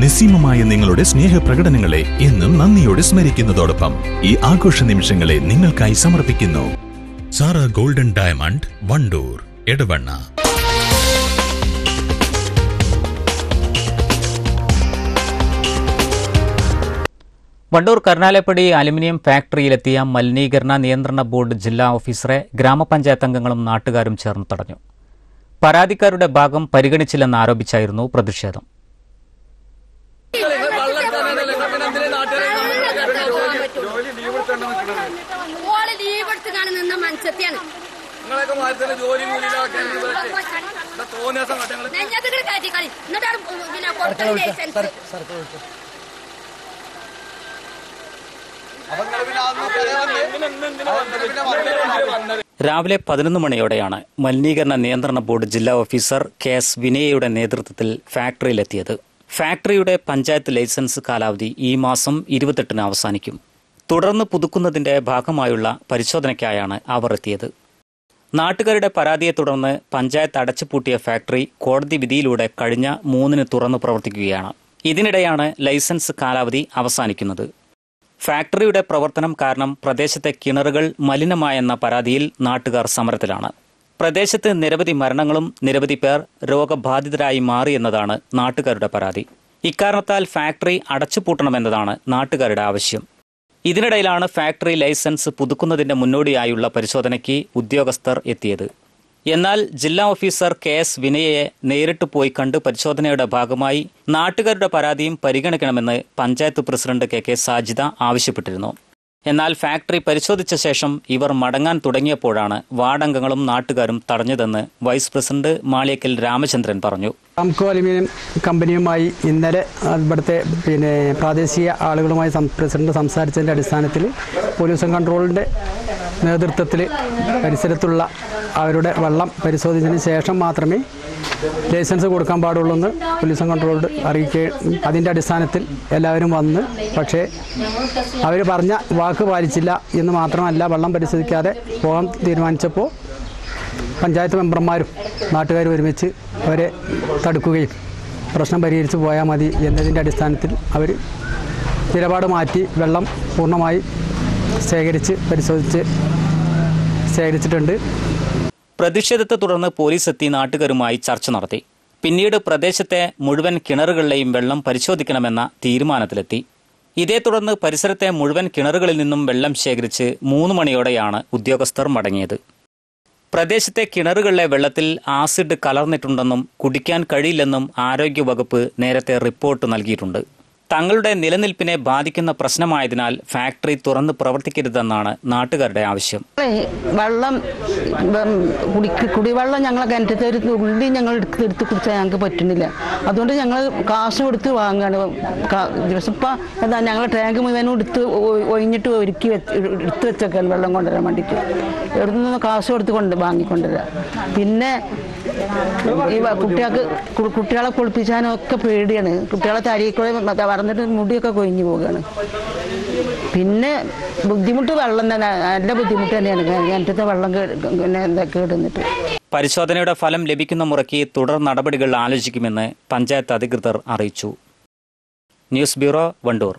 നിസ്സീമമായ നിങ്ങളുടെ സ്നേഹപ്രകടനങ്ങളെ എന്നും നന്ദിയോടെ സ്മരിക്കുന്നതോടൊപ്പം ഈ ആഘോഷ നിമിഷങ്ങളെ നിങ്ങൾക്കായി സമർപ്പിക്കുന്നു. Sara golden diamond Wandoor Edavanna. Wandoor Karunalappadi aluminium ഫാക്ടറിയിലെത്തിയ മലിനീകരണ നിയന്ത്രണ ബോർഡ് ജില്ലാ ഓഫീസറെ ഗ്രാമപഞ്ചായത്ത് അംഗങ്ങളും നാട്ടുകാരും ചേർന്ന് തടഞ്ഞു. പരാതിക്കാരുടെ ഭാഗം പരിഗണിച്ചില്ലെന്ന് ആരോപിച്ചായിരുന്നു പ്രതിഷേധം. ഓൾ ലീവ് എടുത്ത് കാണുന്ന നിന്ന മനുഷ്യത്തെയാണ് നിങ്ങളൊക്കെ മാറ്റത്തിന് ജോലി കയറ്റി കളി. എന്നിട്ടാണ് പിന്നെ കൊടുത്തത് ലൈസൻസ് രാവിലെ പതിനൊന്ന് മണിയോടെയാണ് മലിനീകരണ നിയന്ത്രണ ബോർഡ് ജില്ലാ ഓഫീസർ കെ എസ് വിനയയുടെ നേതൃത്വത്തിൽ ഫാക്ടറിയിലെത്തിയത്. ഫാക്ടറിയുടെ പഞ്ചായത്ത് ലൈസൻസ് കാലാവധി ഈ മാസം ഇരുപത്തെട്ടിന് അവസാനിക്കും. തുടർന്ന് പുതുക്കുന്നതിന്റെ ഭാഗമായുള്ള പരിശോധനയ്ക്കായാണ് അവർ എത്തിയത്. നാട്ടുകാരുടെ പരാതിയെ തുടർന്ന് പഞ്ചായത്ത് അടച്ചുപൂട്ടിയ ഫാക്ടറി കോടതി വിധിയിലൂടെ കഴിഞ്ഞ മൂന്നിന് തുറന്നു പ്രവർത്തിക്കുകയാണ്. ഇതിനിടെയാണ് ലൈസൻസ് കാലാവധി അവസാനിക്കുന്നത്. ഫാക്ടറിയുടെ പ്രവർത്തനം കാരണം പ്രദേശത്തെ കിണറുകൾ മലിനമായെന്ന പരാതിയിൽ നാട്ടുകാർ സമരത്തിലാണ്. പ്രദേശത്ത് നിരവധി മരണങ്ങളും നിരവധി പേർ രോഗബാധിതരായി മാറിയെന്നതാണ് നാട്ടുകാരുടെ പരാതി. ഇക്കാരണത്താൽ ഫാക്ടറി അടച്ചുപൂട്ടണമെന്നതാണ് നാട്ടുകാരുടെ ആവശ്യം. ഇതിനിടയിലാണ് ഫാക്ടറി ലൈസൻസ് പുതുക്കുന്നതിന്റെ മുന്നോടിയായുള്ള പരിശോധനയ്ക്ക് ഉദ്യോഗസ്ഥർ എത്തിയത്. എന്നാൽ ജില്ലാ ഓഫീസർ കെ എസ് വിനയയെ നേരിട്ട് പോയി കണ്ട് പരിശോധനയുടെ ഭാഗമായി നാട്ടുകാരുടെ പരാതിയും പരിഗണിക്കണമെന്ന് panchayat president K K Sajida ആവശ്യപ്പെട്ടിരുന്നു. എന്നാൽ ഫാക്ടറി പരിശോധിച്ച ശേഷം ഇവർ മടങ്ങാൻ തുടങ്ങിയപ്പോഴാണ് വാർഡംഗങ്ങളും നാട്ടുകാരും തടഞ്ഞതെന്ന് വൈസ് പ്രസിഡന്റ് മാളിയക്കൽ രാമചന്ദ്രൻ പറഞ്ഞു. റാംകോ അലുമിനിയം കമ്പനിയുമായി ഇന്നലെ ഇവിടുത്തെ പിന്നെ പ്രാദേശിക ആളുകളുമായി പ്രസിഡന്റ് സംസാരിച്ചതിന്റെ അടിസ്ഥാനത്തിൽ പൊല്യൂഷൻ കൺട്രോളിന്റെ നേതൃത്വത്തിൽ പരിസരത്തുള്ള അവരുടെ വെള്ളം പരിശോധിച്ചതിന് ശേഷം മാത്രമേ ലൈസൻസ് കൊടുക്കാൻ പാടുള്ളൂ എന്ന് പോലീസും കൺട്രോളോട് അറിയിക്കുകയും അതിന്റെ അടിസ്ഥാനത്തിൽ എല്ലാവരും വന്ന് പക്ഷേ അവർ പറഞ്ഞ വാക്ക് പാലിച്ചില്ല എന്ന് മാത്രമല്ല വെള്ളം പരിശോധിക്കാതെ പോകാൻ തീരുമാനിച്ചപ്പോൾ പഞ്ചായത്ത് മെമ്പർമാരും നാട്ടുകാരും ഒരുമിച്ച് അവരെ തടുക്കുകയും പ്രശ്നം പരിഹരിച്ച് പോയാൽ മതി എന്നതിന്റെ അടിസ്ഥാനത്തിൽ അവർ നിലപാട് മാറ്റി വെള്ളം പൂർണമായി ശേഖരിച്ച് പരിശോധിച്ച് ശേഖരിച്ചിട്ടുണ്ട്. പ്രതിഷേധത്തെ തുടർന്ന് പോലീസ് എത്തി നാട്ടുകാരുമായി ചർച്ച നടത്തി. പിന്നീട് പ്രദേശത്തെ മുഴുവൻ കിണറുകളിലെയും വെള്ളം പരിശോധിക്കണമെന്ന തീരുമാനത്തിലെത്തി. ഇതേ തുടർന്ന് പരിസരത്തെ മുഴുവൻ കിണറുകളിൽ നിന്നും വെള്ളം ശേഖരിച്ച് മൂന്ന് മണിയോടെയാണ് ഉദ്യോഗസ്ഥർ മടങ്ങിയത്. പ്രദേശത്തെ കിണറുകളിലെ വെള്ളത്തിൽ ആസിഡ് കലർന്നിട്ടുണ്ടെന്നും കുടിക്കാൻ കഴിയില്ലെന്നും ആരോഗ്യവകുപ്പ് നേരത്തെ റിപ്പോർട്ട് നൽകിയിട്ടുണ്ട്. തങ്ങളുടെ നിലനിൽപ്പിനെ ബാധിക്കുന്ന പ്രശ്നമായതിനാൽ ഫാക്ടറി തുറന്ന് പ്രവർത്തിക്കരുതെന്നാണ് നാട്ടുകാരുടെ ആവശ്യം. വെള്ളം കുടിവെള്ളം ഞങ്ങളെ കിണറ്റത്തെ ഒരു തുള്ളി ഞങ്ങൾ എടുത്ത് എടുത്ത് കുടിച്ചാൽ ഞങ്ങൾക്ക് പറ്റുന്നില്ല. അതുകൊണ്ട് ഞങ്ങൾ കാശ് കൊടുത്ത് വാങ്ങുകയാണ് ദിവസം ഇപ്പം എന്താ ഞങ്ങൾ ടാങ്ക് മുഴുവനും എടുത്ത് ഒഴിഞ്ഞിട്ട് ഒരുക്കി എടുത്ത് വെച്ചേക്കാൻ വെള്ളം കൊണ്ടുവരാൻ വേണ്ടിയിട്ട്. എവിടെ നിന്ന് കാശ് കൊടുത്ത് കൊണ്ട് വാങ്ങിക്കൊണ്ടുവരാം. പിന്നെ ഈ കുട്ടികൾക്ക് കുട്ടികളെ കുളിപ്പിച്ചാനും ഒക്കെ പേടിയാണ്. കുട്ടികളെ തരിക്കൂടെ വളർന്നിട്ട് മുടിയൊക്കെ കൊഴിഞ്ഞു പോവുകയാണ്. പിന്നെ ബുദ്ധിമുട്ട് വെള്ളം തന്നെ നല്ല ബുദ്ധിമുട്ട് തന്നെയാണ്. കിണറ്റത്തെ വെള്ളം പിന്നെ എന്താ കേടുന്നിട്ട്. പരിശോധനയുടെ ഫലം ലഭിക്കുന്ന മുറയ്ക്ക് തുടർ നടപടികൾ ആലോചിക്കുമെന്ന് പഞ്ചായത്ത് അധികൃതർ അറിയിച്ചു. News bureau Wandoor.